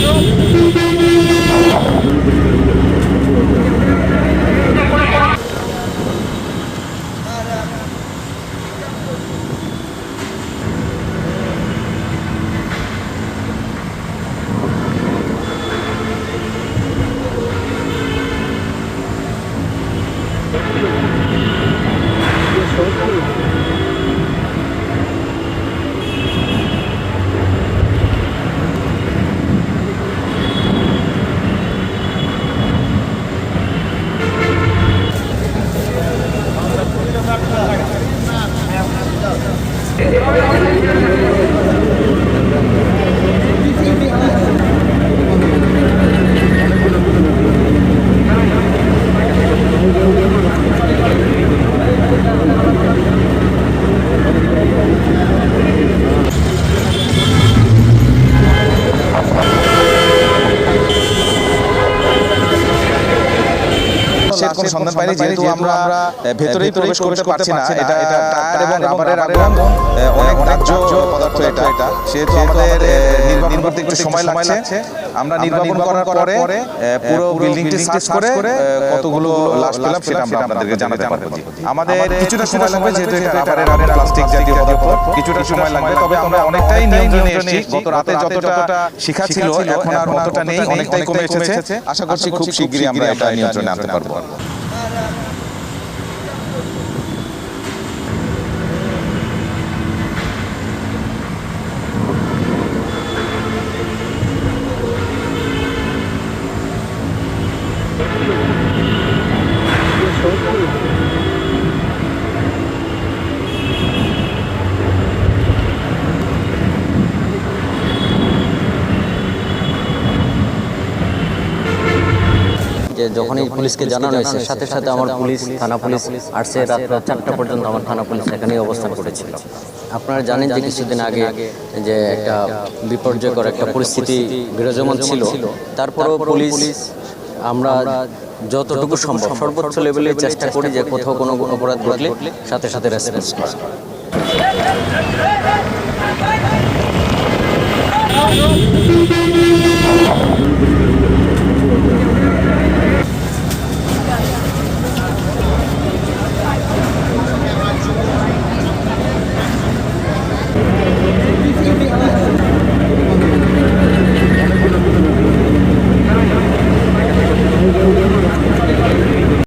Hello. Set কোনো সন্ধান পাইনি যেহেতু আমরা ভেতরেই প্রবেশ করতে পারছি না। এটা এটা টায়ার এবং রাবারের আগুন অনেক দাহ্য পদার্থ এটা। এটা সেহেতু আমাদের করতে একটু সময় লাগছে। আমরা নির্বাপন করার পরে পুরো বিল্ডিংটি সার্চ করে কতগুলো লাশ পেলাম সেটা আমরা আপনাদেরকে জানাতে পারব আমাদের কিছুটা সময় লাগবে যেহেতু এটা রাবারের রাবারের প্লাস্টিক জাতীয় পদার্থ কিছুটা সময় লাগবে তবে আমরা অনেকটাই নিয়ন্ত্রণে এসেছি গত রাতে যতটা শিখা ছিল এখন আর অতটা নেই অনেকটাই কমে এসেছে আশা করছি খুব শীঘ্রই আমরা এটা নিয়ন্ত্রণে আনতে পারব। যে যখনই পুলিশকে জানানো হয়েছে সাথে সাথে আমার পুলিশ থানা পুলিশ আসছে রাত রাত চারটা পর্যন্ত আমার থানা পুলিশ এখানেই অবস্থান করেছিল। আপনারা জানেন যে কিছুদিন আগে যে একটা বিপর্যয়কর একটা পরিস্থিতি বিরাজমান ছিল। তারপরেও পুলিশ আমরা যতটুকু সম্ভব সর্বোচ্চ লেভেলে চেষ্টা করি যে কোথাও কোনো অপরাধ ঘটলে সাথে সাথে রেসপন্স করা। Thank